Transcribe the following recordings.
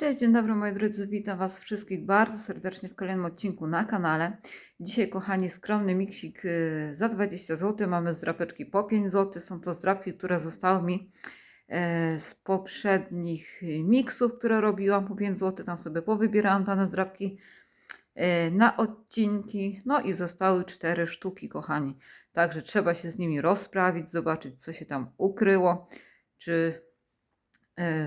Cześć, dzień dobry moi drodzy, witam Was wszystkich bardzo serdecznie w kolejnym odcinku na kanale. Dzisiaj kochani skromny miksik y, za 20 zł, mamy zdrapeczki po 5 zł, są to zdrapki, które zostały mi e, z poprzednich miksów, które robiłam po 5 zł, tam sobie powybierałam dane zdrapki e, na odcinki, no i zostały 4 sztuki kochani, także trzeba się z nimi rozprawić, zobaczyć co się tam ukryło, czy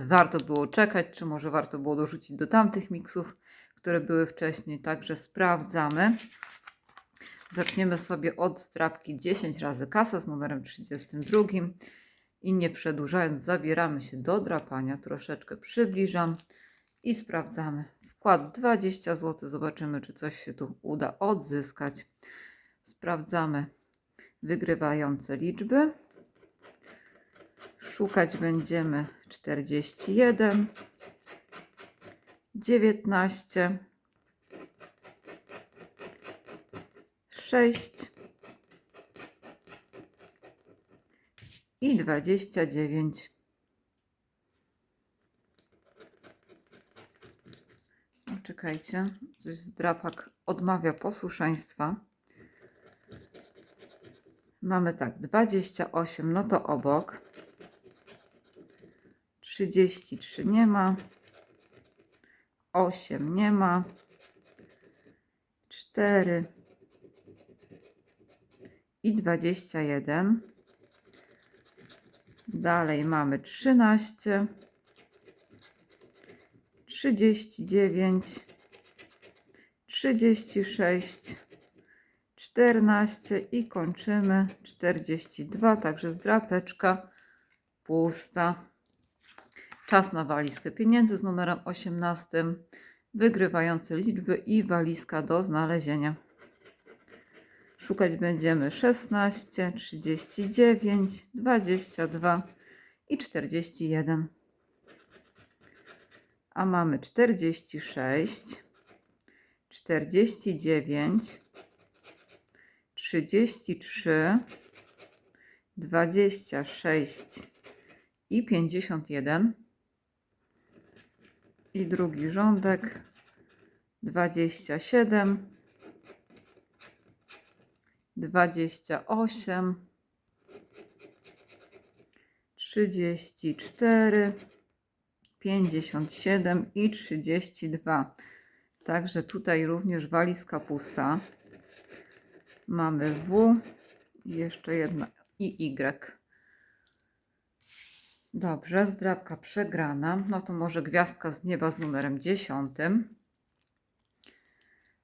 warto było czekać, czy może warto było dorzucić do tamtych miksów, które były wcześniej. Także sprawdzamy. Zaczniemy sobie od strapki 10 razy kasa z numerem 32 i nie przedłużając zabieramy się do drapania. Troszeczkę przybliżam i sprawdzamy. Wkład 20 zł. Zobaczymy, czy coś się tu uda odzyskać. Sprawdzamy wygrywające liczby. Szukać będziemy 41, 19, 6 i 29. No, czekajcie, coś z drapak odmawia posłuszeństwa. Mamy tak, 28, no to obok. 33 nie ma. 8 nie ma. 4 i 21. Dalej mamy 13, 39, 36, 14 i kończymy 42, także zdrapeczka pusta. Czas na walizkę pieniędzy z numerem 18, wygrywające liczby i walizka do znalezienia. Szukać będziemy 16, 39, 22 i 41. A mamy 46, 49, 33, 26 i 51. I drugi rządek 27, 28, 34, 57 i 32. Także tutaj również walizka pusta. Mamy W, jeszcze jedna i Y. Dobrze, zdrabka przegrana. No to może gwiazdka z nieba z numerem 10.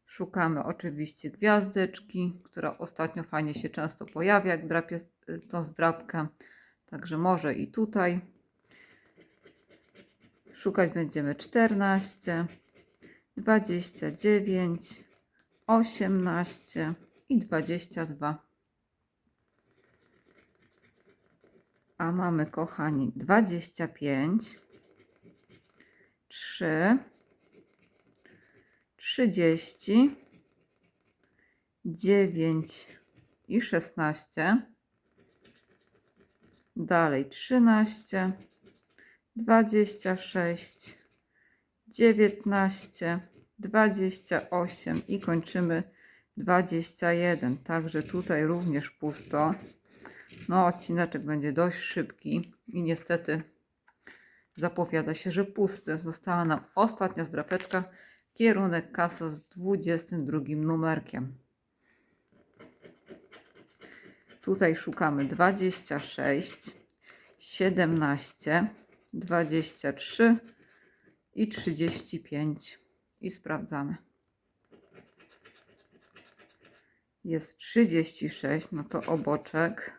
Szukamy oczywiście gwiazdeczki, która ostatnio fajnie się często pojawia, jak drapie y, tą zdrabkę. Także może i tutaj. Szukać będziemy 14, 29, 18 i 22. A mamy, kochani, 25, 3, 30, 9 i 16. Dalej 13, 26, 19, 28 i kończymy 21. Także tutaj również pusto. No, odcineczek będzie dość szybki i niestety zapowiada się, że pusty. Została nam ostatnia zdrapeczka, kierunek kasa z 22 numerkiem. Tutaj szukamy 26, 17, 23 i 35 i sprawdzamy. Jest 36, no to oboczek.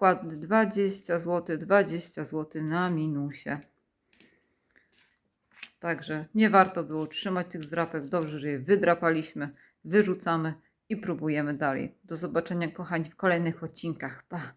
Wkład 20 zł, 20 zł na minusie. Także nie warto było trzymać tych zdrapek. Dobrze, że je wydrapaliśmy, wyrzucamy i próbujemy dalej. Do zobaczenia, kochani, w kolejnych odcinkach. Pa!